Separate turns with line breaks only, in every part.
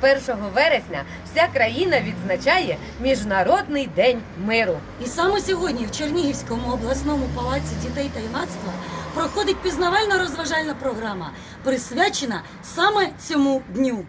21 вересня вся країна відзначає Міжнародний день миру.
І саме сьогодні в Чернігівському обласному палаці дітей та юнацтва проходить пізнавально-розважальна програма, присвячена саме цьому дню.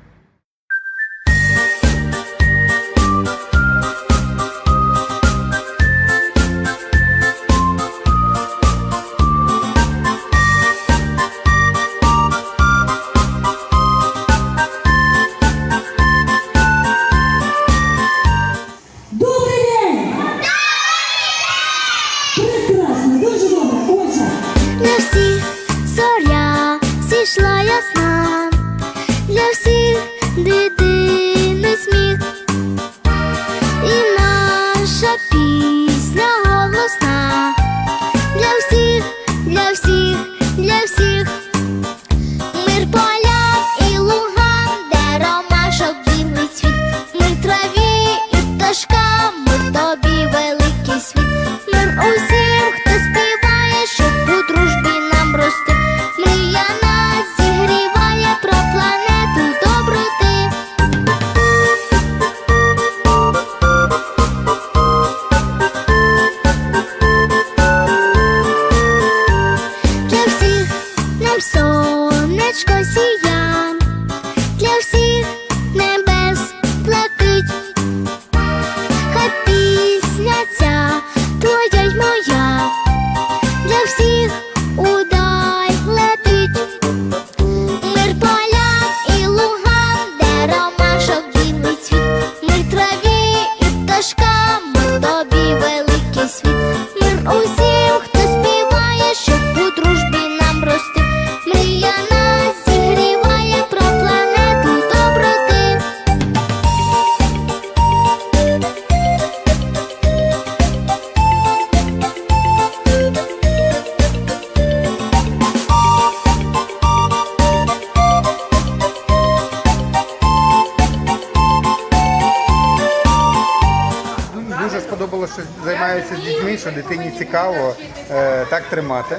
Дуже
що займаються з дітьми, що дитині цікаво е, так тримати.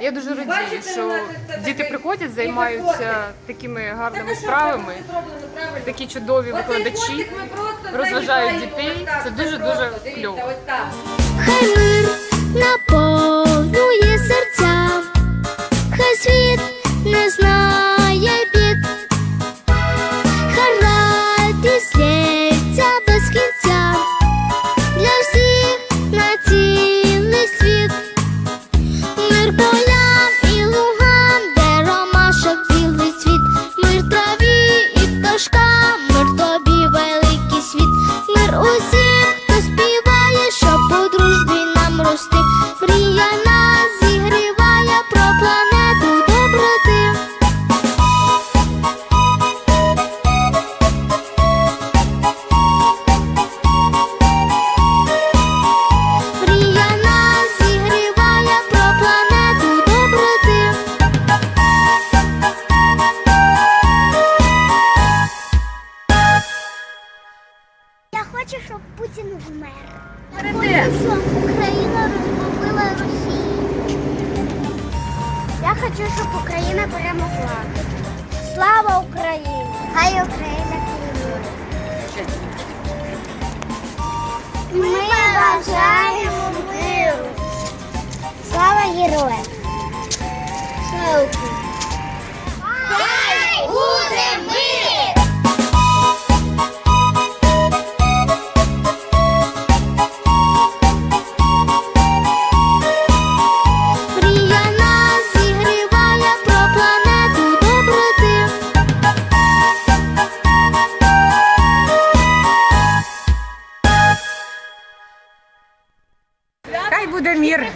Я дуже радію, що діти приходять, займаються такими гарними справами, такі чудові викладачі розважають дітей. Це дуже дуже кльово.
Хай мир наповнює серця, Нас зігріває про планету доброти. Мрія нас зігріває про планету доброти.
Я хочу, щоб Путін вмер. Україна розбомбила Я хочу, щоб Україна перемогла. Слава Україні! Хай Україна переможе. Ми бажаємо миру. Слава героям! Слава Україні! Хай буде
мір.